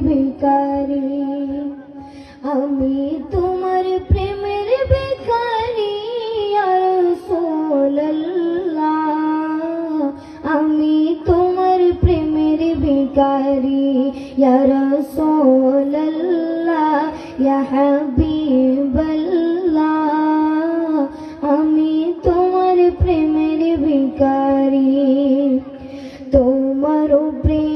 ভিকারি আমি তোমার প্রেমের ভিকারি আমি তোমার প্রেমের ভিকারি হাবিবাল্লাহ, আমি তোমার প্রেমের ভিকারি তোমার নেই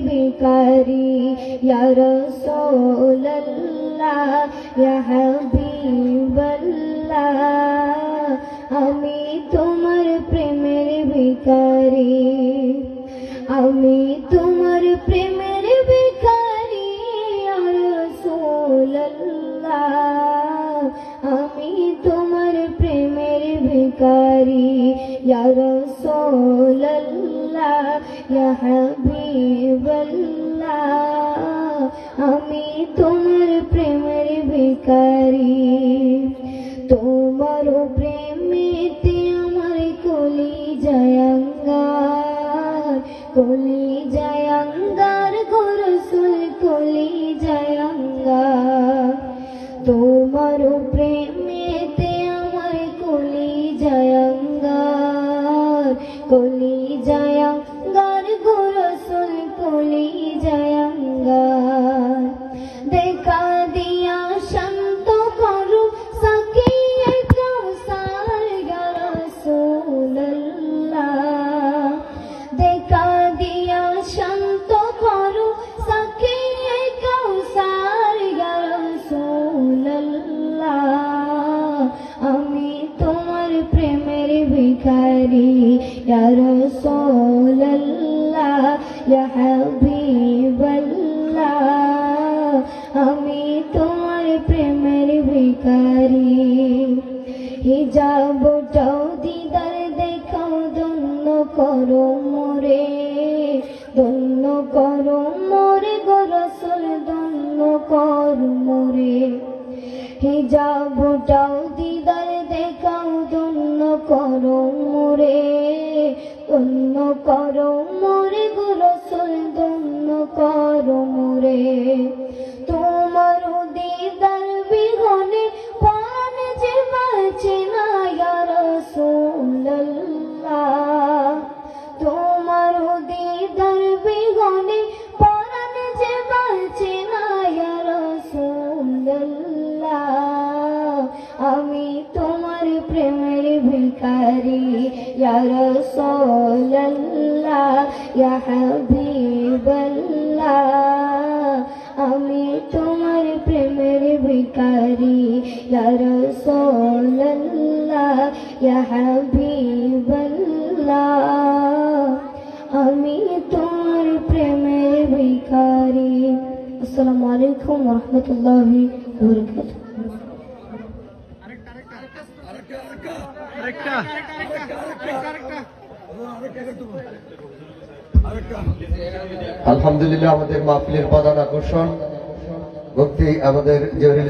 প্রেমের বেকারি ইয়া রাসূলুল্লাহ ইয়া হাবিবাল্লাহ আমি তোমার প্রেমের ভিকারি আমি তোমার ইয়া রাসূলুল্লাহ ইয়া হাবিবাল্লাহ আমি তোমার প্রেমের ভিকারি তোমার প্রেমেতে আমার কলি জয়ঙ্গার কলি জয়ঙ্গার গোরসুল কলি জয়ঙ্গার তোমার প্রেমেতে ইয়া রাসূলুল্লাহ ইয়া হাবিবাল্লাহ আমি তোমার প্রেমের ভিখারি। হিজাবটাও দিদার দেখাও দন্য করো মোরে। দন্য করো মোরে গরসল দন্য করো মোরে। হিজাবটাও দিদার দেখাও করো মোরে দন্য করো মোরে গরসল দন্য করো মোরে তোমার দিদার বিহনে পান যে বাঁচে না তোমার দিদার বিহনে পান যে বাঁচে না আমি তোমার প্রেমের ভিখারি ইয়া রাসূলুল্লাহ ইয়া হাবিবাল্লাহ আমি তোমার প্রেমের ভিখারি ইয়া রাসূলুল্লাহ ইয়া হাবিবাল্লাহ আমি তোমার প্রেমের ভিখারি আসসালামু আলাইকুম ওয়া রাহমাতুল্লাহি ওয়া বারাকাতুহু আরেকটা। আলহামদুলিল্লাহ আমাদের মাহফিলের প্রধান আকর্ষণ ভক্তি আমাদের জহির